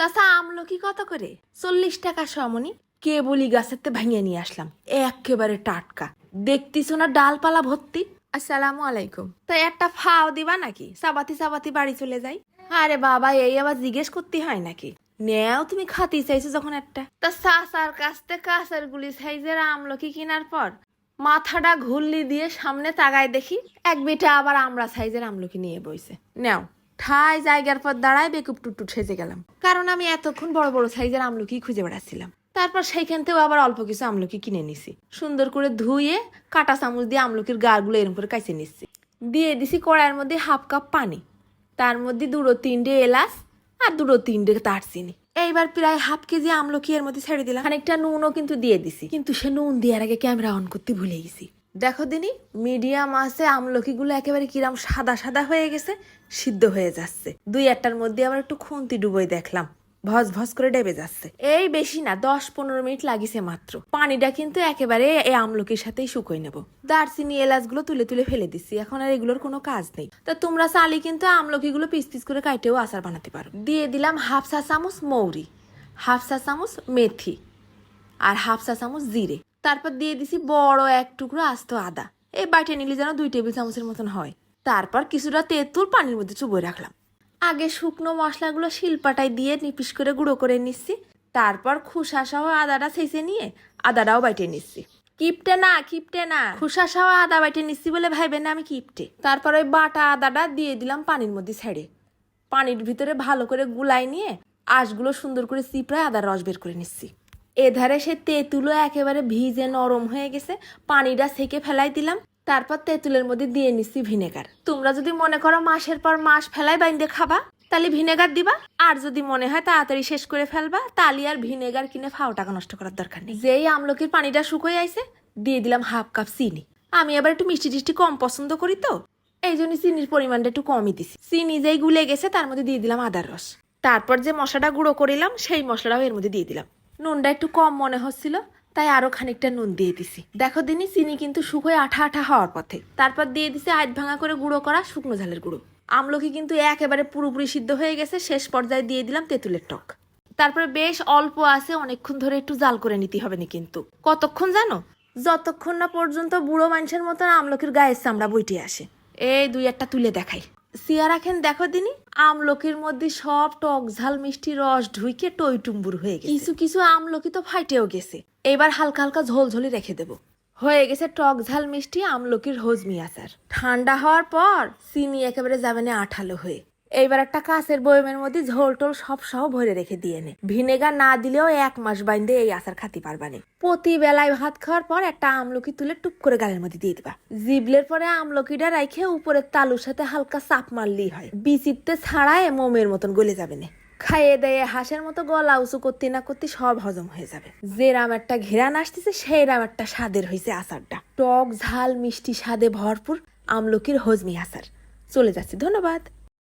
চাচা আমলকি কত করে? চল্লিশ টাকা সমনি। কেবলি গাছেতে ভাঙিয়ে নিয়ে আসলাম। একেবারে টাটকা। দেখতিছো না ডালপালা ভর্তি? আসসালামু আলাইকুম। তো একটা ফাও দিবা নাকি? সাবাতি সাবাতি বাড়ি চলে যাই। আরে বাবা, এই আবার জিজ্ঞেস করতে হয় নাকি? নেও, তুমি খাতি চাইছো যখন একটা। তা চাচার কাছতে থেকে গুলি সাইজের আমলকি কেনার পর মাথাটা ঘুরলি দিয়ে সামনে তাকায় দেখি, এক বেটা আবার আমরা সাইজের আমলকি নিয়ে বইছে। নাও। ঠাই জায়গার পর দাঁড়ায় বেকুব টুটু ঠেজে গেলাম। কারণ আমি এতক্ষণ বড় বড় সাইজের আমলকি খুঁজে বেড়াচ্ছিলাম। তারপর সেইখান থেকেও আবার অল্প কিছু আমলকি কিনে নিছি। সুন্দর করে ধুয়ে কাটা চামচ দিয়ে আমলকির গাগুলো এরকম করে কাইছে নিচ্ছি দিয়ে দিছি কড়াইয়ের মধ্যে হাফ কাপ পানি। তার মধ্যে দুটো তিনটে এলাচ আর দুটো তিনটে দারচিনি। এইবার প্রায় হাফ কেজি আমলকি এর মধ্যে ছেড়ে দিলাম। খানিকটা নুনও কিন্তু দিয়ে দিছি। কিন্তু সে নুন দেওয়ার আগে ক্যামেরা অন করতে ভুলে গেছি। দেখো দিনি, মিডিয়াম আছে আমলকিগুলো একেবারে কিরাম সাদা সাদা হয়ে গেছে, সিদ্ধ হয়ে যাচ্ছে। দুই একটার মধ্যে আবার একটু খুন্তি ডুবোই দেখলাম, ভস ভস করে ডেবে যাচ্ছে। এই বেশি না, দশ পনেরো মিনিট লাগিছে মাত্র। পানিটা কিন্তু একেবারে এই আমলকির সাথেই শুকোই নেব। দারচিনি, এলাচগুলো তুলে তুলে ফেলে দিচ্ছি এখন আর এগুলোর কোনো কাজ নেই। তা তোমরা চালি কিন্তু আমলকিগুলো পিস পিস করে কাইটেও আচার বানাতে পারো। দিয়ে দিলাম হাফ চা চামচ মৌরি, হাফ চা চামচ মেথি, আর হাফ চা চামচ জিরে। তারপর দিয়ে দিছি বড় এক টুকরো আস্ত আদা। এই বাইটে নিলে যেন দুই টেবিল চামচের মতন হয়। তারপর কিছুটা তেঁতুল পানির মধ্যে চুবই রাখলাম। আগে শুকনো মশলাগুলো শিলপাটায় দিয়ে নিপিস করে গুঁড়ো করে নিচ্ছি। তারপর খুসা সহ আদাটা ছেঁচে নিয়ে আদাটাও বাইটে নিচ্ছি। কিপটে না কিপটে না। খুসা সহ আদা বাইটে নিচ্ছি বলে ভাইবে না আমি কিপটে। তারপর ওই বাটা আদাটা দিয়ে দিলাম পানির মধ্যে ছেড়ে। পানির ভিতরে ভালো করে গুলাই নিয়ে আঁশগুলো সুন্দর করে চিপড়ায় আদার রস বের করে নিচ্ছি। এধারে সে তেঁতুলও একেবারে ভিজে নরম হয়ে গেছে, পানিটা সেকে ফেলাই দিলাম, তারপর তেঁতুলের মধ্যে দিয়ে নিচ্ছি ভিনেগার। তোমরা যদি মনে করো মাসের পর মাস ফেলাই বাইন্দে খাবা, তাহলে ভিনেগার দিবা, আর যদি মনে হয় তাড়াতাড়ি শেষ করে ফেলবা, তাহলে আর ভিনেগার কিনে ফাও টাকা নষ্ট করার দরকার নেই। যেই আমলকির পানিটা শুকোয় আইছে, দিয়ে দিলাম হাফ কাপ চিনি। আমি আবার একটু মিষ্টি টিষ্টি কম পছন্দ করি তো, এই জন্য চিনির পরিমাণটা একটু কমই দিছি। চিনি যেই গুলে গেছে, তার মধ্যে দিয়ে দিলাম আদার রস। তারপর যে মশলাটা গুঁড়ো করিলাম, সেই মশলাটাও এর মধ্যে দিয়ে দিলাম। নুনটা একটু কম মনে হচ্ছিল, তাই আরও খানিকটা নুন দিয়ে দিছি। দেখো দিনই চিনি কিন্তু শুকোয় আঠা আঠা হওয়ার পথে। তারপর দিয়ে দিছি আধ ভাঙা করে গুঁড়ো করা শুকনো ঝালের গুঁড়ো। আমলকি কিন্তু একেবারে পুরোপুরি সিদ্ধ হয়ে গেছে, শেষ পর্যায়ে দিয়ে দিলাম তেঁতুলের টক। তারপরে বেশ অল্প আছে, অনেকক্ষণ ধরে একটু জাল করে নিতে হবে না কিন্তু। কতক্ষণ জানো? যতক্ষণ না পর্যন্ত বুড়ো মানুষের মতন আমলকির গায়ের চামড়া বইটি আসে। এই দুই একটা তুলে দেখাই। সিয়া খেন দেখো দিনি আমলকির মধ্যে সব টক ঝাল মিষ্টি রস ঢুইকে টই টুম্বুর হয়ে গেছে। কিছু কিছু আমলকি তো ফাইটেও গেছে। এবার হালকা হালকা ঝোল ঝোলি রেখে দেবো। হয়ে গেছে টক ঝাল মিষ্টি আমলকির হজমি আচার ঠান্ডা হওয়ার পর চিনি একেবারে যাবে না আঠালো হয়ে। এইবার একটা কাঁচের বয়মের মধ্যে ঝোল টোল সব সহ ভরে রেখে দিয়ে নে। ভিনেগার না দিলেও এক মাস বাইন্দে এই আচার খাতি পারবানি প্রতি বেলায় ভাত খাওয়ার পর একটা আমলকি তুলে টুপ করে গালের মধ্যে দিয়ে দিবা। জিবলের পরে আমলকিটা রাইখে উপরের তালুর সাথে হালকা চাপ মারলেই হয়। বিচিত্তে ছাড়ায় মোমের মতন গলে যাবে না। খাইয়ে দেয়ে হাঁসের মতো গলা উঁচু করতে না করতে সব হজম হয়ে যাবে। যে রাম একটা ঘেরান আসতেছে সেই রাম একটা স্বাদের হয়েছে আচারটা। টক, ঝাল, মিষ্টি স্বাদে ভরপুর আমলকির হজমি আচার। চলে যাচ্ছে, ধন্যবাদ।